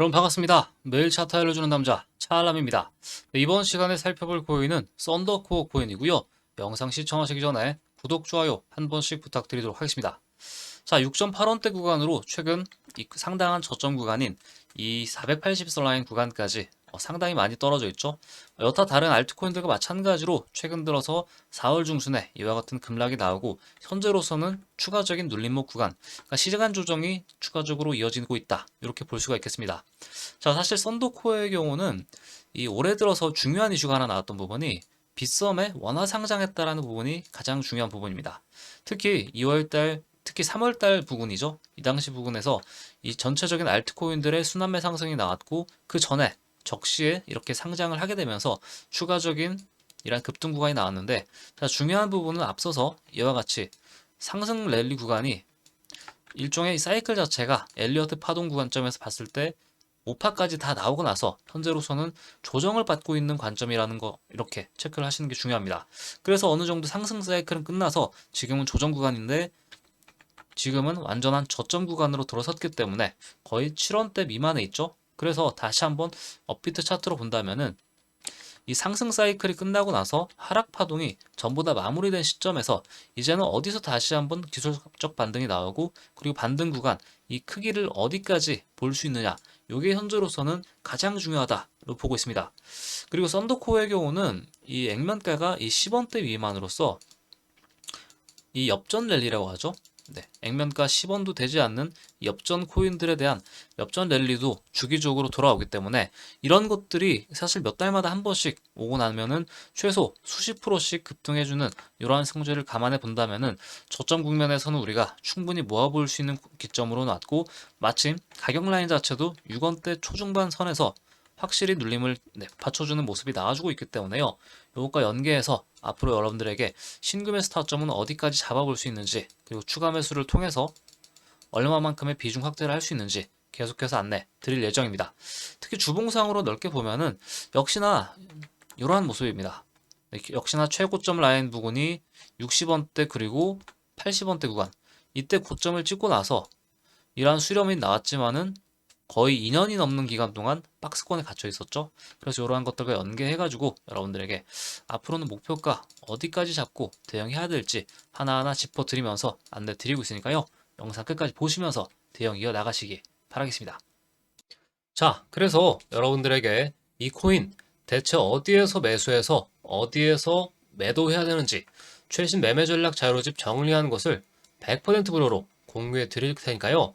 여러분 반갑습니다. 매일 차트 알려주는 남자 차알람입니다. 네, 이번 시간에 살펴볼 코인은 썬더코어 코인이고요. 영상 시청하시기 전에 구독, 좋아요 한 번씩 부탁드리도록 하겠습니다. 자, 6.8원대 구간으로 최근 이 상당한 저점 구간인 이 480선 라인 구간까지 어, 상당히 많이 떨어져 있죠. 어, 여타 다른 알트코인들과 마찬가지로 최근 들어서 4월 중순에 이와 같은 급락이 나오고 현재로서는 추가적인 눌림목 구간, 그러니까 시간 조정이 추가적으로 이어지고 있다. 이렇게 볼 수가 있겠습니다. 자, 사실 썬더코어의 경우는 이 올해 들어서 중요한 이슈가 하나 나왔던 부분이 빗썸의 원화 상장했다라는 부분이 가장 중요한 부분입니다. 특히 2월달 특히 3월달 부근이죠. 이 당시 부근에서 이 전체적인 알트코인들의 순환매 상승이 나왔고 그 전에 적시에 이렇게 상장을 하게 되면서 추가적인 이런 급등 구간이 나왔는데 자, 중요한 부분은 앞서서 이와 같이 상승 랠리 구간이 일종의 사이클 자체가 엘리어트 파동 구간점에서 봤을 때 5파까지 다 나오고 나서 현재로서는 조정을 받고 있는 관점이라는 거 이렇게 체크를 하시는 게 중요합니다. 그래서 어느 정도 상승 사이클은 끝나서 지금은 조정 구간인데 지금은 완전한 저점 구간으로 들어섰기 때문에 거의 7원대 미만에 있죠. 그래서 다시 한번 업비트 차트로 본다면은 이 상승 사이클이 끝나고 나서 하락 파동이 전부 다 마무리된 시점에서 이제는 어디서 다시 한번 기술적 반등이 나오고 그리고 반등 구간 이 크기를 어디까지 볼 수 있느냐 이게 현재로서는 가장 중요하다로 보고 있습니다. 그리고 썬더코어의 경우는 이 액면가가 이 10원대 미만으로서 이 엽전 랠리라고 하죠. 네, 액면가 10원도 되지 않는 엽전 코인들에 대한 엽전 랠리도 주기적으로 돌아오기 때문에 이런 것들이 사실 몇 달마다 한 번씩 오고 나면은 최소 수십 프로씩 급등해주는 이러한 성질을 감안해 본다면은 저점 국면에서는 우리가 충분히 모아볼 수 있는 기점으로 놨고 마침 가격 라인 자체도 6원대 초중반 선에서 확실히 눌림을 네, 받쳐주는 모습이 나와주고 있기 때문에요. 요것과 연계해서 앞으로 여러분들에게 신규 매수 타점은 어디까지 잡아볼 수 있는지 그리고 추가 매수를 통해서 얼마만큼의 비중 확대를 할 수 있는지 계속해서 안내 드릴 예정입니다. 특히 주봉상으로 넓게 보면은 역시나 이러한 모습입니다. 네, 역시나 최고점 라인 부분이 60원대 그리고 80원대 구간 이때 고점을 찍고 나서 이러한 수렴이 나왔지만은 거의 2년이 넘는 기간 동안 박스권에 갇혀 있었죠. 그래서 이러한 것들과 연계해가지고 여러분들에게 앞으로는 목표가 어디까지 잡고 대응해야 될지 하나하나 짚어드리면서 안내 드리고 있으니까요. 영상 끝까지 보시면서 대응 이어 나가시기 바라겠습니다. 자, 그래서 여러분들에게 이 코인 대체 어디에서 매수해서 어디에서 매도해야 되는지 최신 매매 전략 자료집 정리한 것을 100% 무료로 공유해 드릴 테니까요.